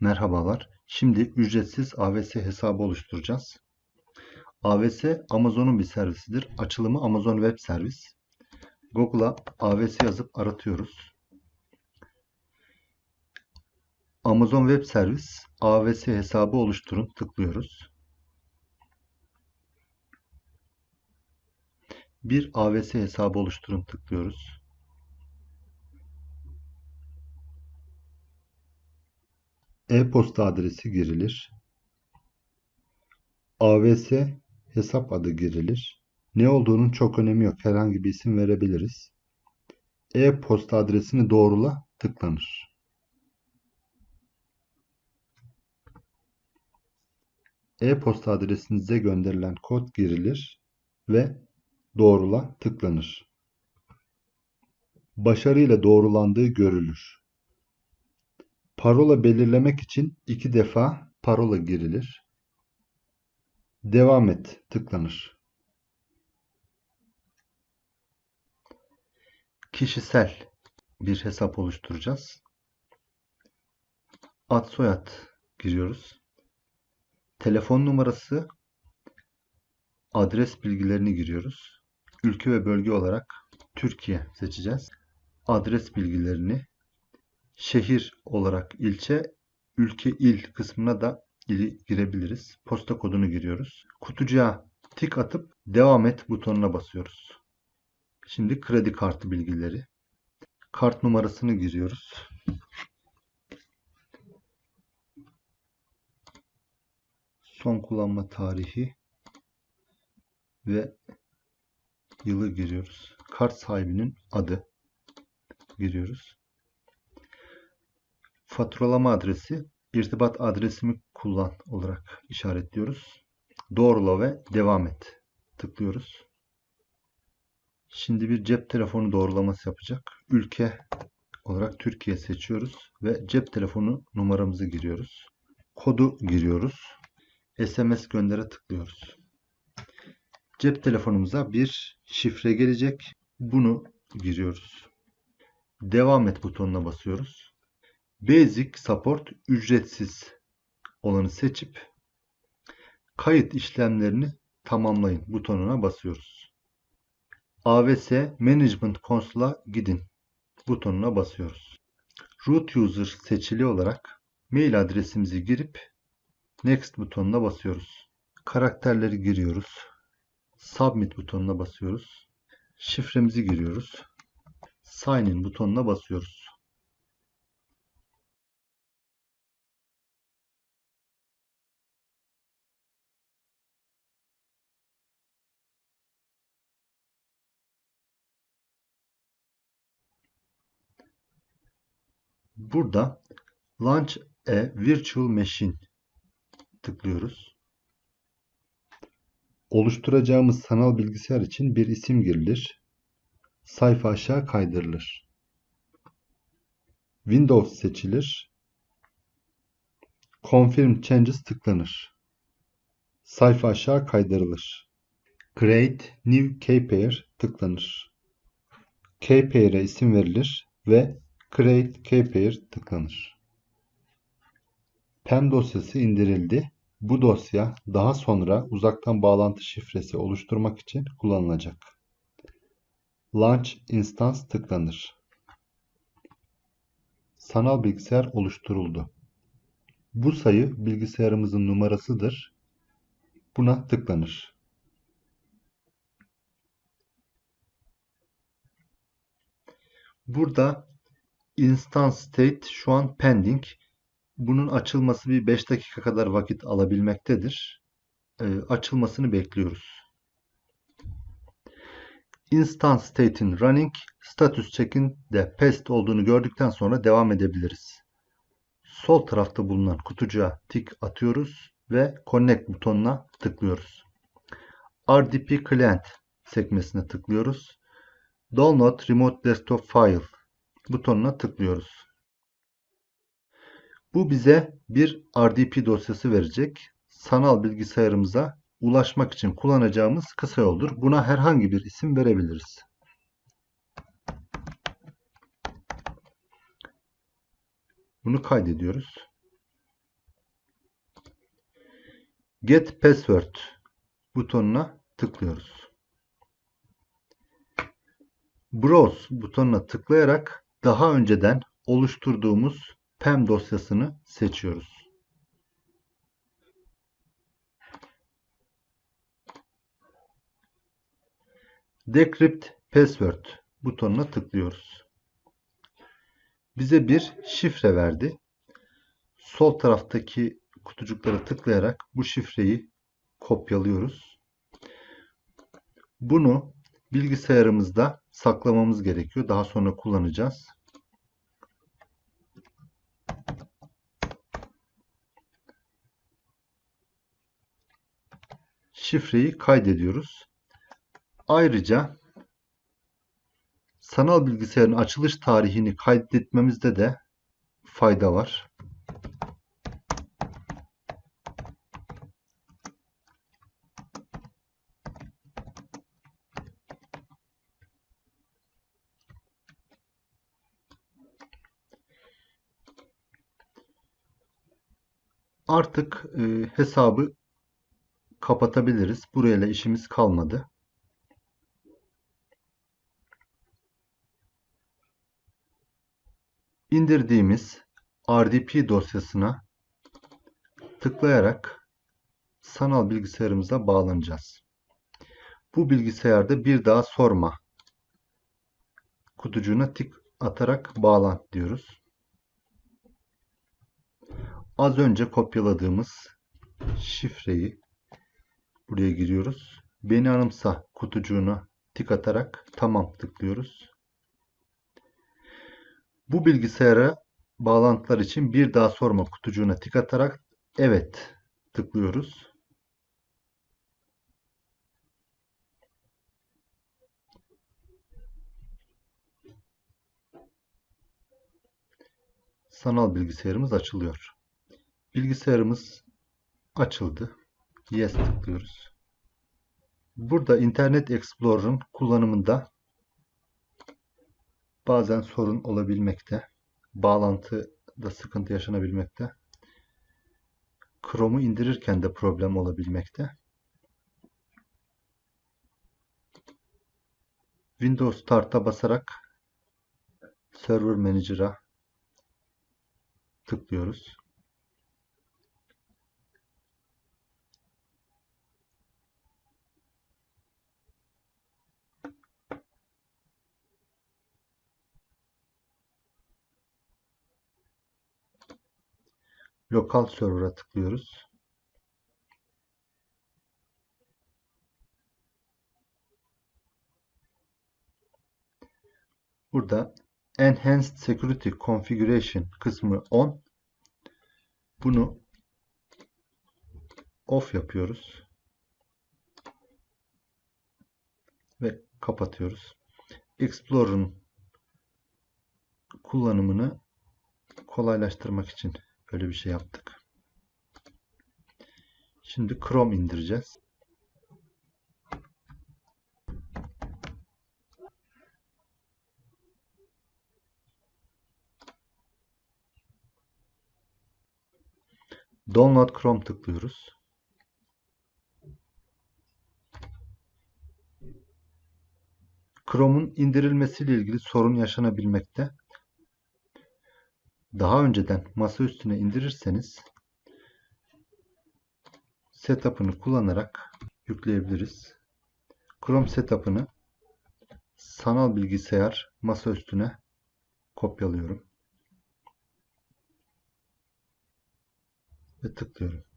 Merhabalar. Şimdi ücretsiz AVS hesabı oluşturacağız. AVS Amazon'un bir servisidir. Açılımı Amazon Web Servis. Google'a AVS yazıp aratıyoruz. Amazon Web Servis AVS hesabı oluşturun tıklıyoruz. Bir AVS hesabı oluşturun tıklıyoruz. E-posta adresi girilir. AVS hesap adı girilir. Ne olduğunun çok önemi yok. Herhangi bir isim verebiliriz. E-posta adresini doğrula tıklanır. E-posta adresinize gönderilen kod girilir ve doğrula tıklanır. Başarıyla doğrulandığı görülür. Parola belirlemek için iki defa parola girilir. Devam et tıklanır. Kişisel bir hesap oluşturacağız. Ad soyad giriyoruz. Telefon numarası, adres bilgilerini giriyoruz. Ülke ve bölge olarak Türkiye seçeceğiz. Adres bilgilerini şehir olarak ilçe, ülke il kısmına da ili girebiliriz. Posta kodunu giriyoruz. Kutucuğa tik atıp devam et butonuna basıyoruz. Şimdi kredi kartı bilgileri. Kart numarasını giriyoruz. Son kullanma tarihi ve yılı giriyoruz. Kart sahibinin adı giriyoruz. Faturalama adresi irtibat adresimi kullan olarak işaretliyoruz. Doğrula ve devam et. Tıklıyoruz. Şimdi bir cep telefonu doğrulaması yapacak. Ülke olarak Türkiye seçiyoruz ve cep telefonu numaramızı giriyoruz. Kodu giriyoruz. SMS göndere tıklıyoruz. Cep telefonumuza bir şifre gelecek. Bunu giriyoruz. Devam et butonuna basıyoruz. Basic Support ücretsiz olanı seçip kayıt işlemlerini tamamlayın butonuna basıyoruz. AVS Management Console'a gidin butonuna basıyoruz. Root User seçili olarak mail adresimizi girip Next butonuna basıyoruz. Karakterleri giriyoruz. Submit butonuna basıyoruz. Şifremizi giriyoruz. Sign in butonuna basıyoruz. Burada Launch a Virtual Machine tıklıyoruz. Oluşturacağımız sanal bilgisayar için bir isim girilir. Sayfa aşağı kaydırılır. Windows seçilir. Confirm Changes tıklanır. Sayfa aşağı kaydırılır. Create New KPair tıklanır. KPair'e isim verilir ve Create KPair tıklanır. PEM dosyası indirildi. Bu dosya daha sonra uzaktan bağlantı şifresi oluşturmak için kullanılacak. Launch Instance tıklanır. Sanal bilgisayar oluşturuldu. Bu sayı bilgisayarımızın numarasıdır. Buna tıklanır. Burada Instance State şu an pending. Bunun açılması bir 5 dakika kadar vakit alabilmektedir. E, açılmasını bekliyoruz. Instance state'in running, status check'in de passed olduğunu gördükten sonra devam edebiliriz. Sol tarafta bulunan kutucuğa tik atıyoruz ve connect butonuna tıklıyoruz. RDP client sekmesine tıklıyoruz. Download remote desktop file butonuna tıklıyoruz. Bu bize bir RDP dosyası verecek. Sanal bilgisayarımıza ulaşmak için kullanacağımız kısa yoldur. Buna herhangi bir isim verebiliriz. Bunu kaydediyoruz. Get Password butonuna tıklıyoruz. Browse butonuna tıklayarak daha önceden oluşturduğumuz PEM dosyasını seçiyoruz. Decrypt Password butonuna tıklıyoruz. Bize bir şifre verdi. Sol taraftaki kutucuklara tıklayarak bu şifreyi kopyalıyoruz. Bunu bilgisayarımızda saklamamız gerekiyor. Daha sonra kullanacağız. Şifreyi kaydediyoruz. Ayrıca sanal bilgisayarın açılış tarihini kaydetmemizde de fayda var. Artık e, hesabı kapatabiliriz. Burayla işimiz kalmadı. indirdiğimiz RDP dosyasına tıklayarak sanal bilgisayarımıza bağlanacağız. Bu bilgisayarda bir daha sorma kutucuğuna tik atarak bağlan diyoruz. Az önce kopyaladığımız şifreyi buraya giriyoruz. Beni anımsa kutucuğuna tik atarak tamam tıklıyoruz. Bu bilgisayara bağlantılar için bir daha sorma kutucuğuna tik atarak evet tıklıyoruz. Sanal bilgisayarımız açılıyor. Bilgisayarımız açıldı. Yes tıklıyoruz. Burada Internet Explorer'ın kullanımında bazen sorun olabilmekte. Bağlantıda sıkıntı yaşanabilmekte. Chrome'u indirirken de problem olabilmekte. Windows Start'a basarak Server Manager'a tıklıyoruz. Lokal server'a tıklıyoruz. Burada Enhanced Security Configuration kısmı on. Bunu off yapıyoruz. Ve kapatıyoruz. Explorer'ın kullanımını kolaylaştırmak için böyle bir şey yaptık. Şimdi Chrome indireceğiz. Download Chrome tıklıyoruz. Chrome'un indirilmesiyle ilgili sorun yaşanabilmekte. Daha önceden masa üstüne indirirseniz setup'ını kullanarak yükleyebiliriz. Chrome setup'ını sanal bilgisayar masa üstüne kopyalıyorum. Ve tıklıyorum.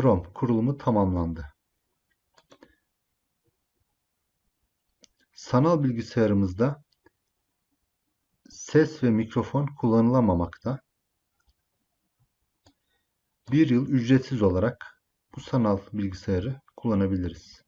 Chrome kurulumu tamamlandı. Sanal bilgisayarımızda ses ve mikrofon kullanılamamakta. Bir yıl ücretsiz olarak bu sanal bilgisayarı kullanabiliriz.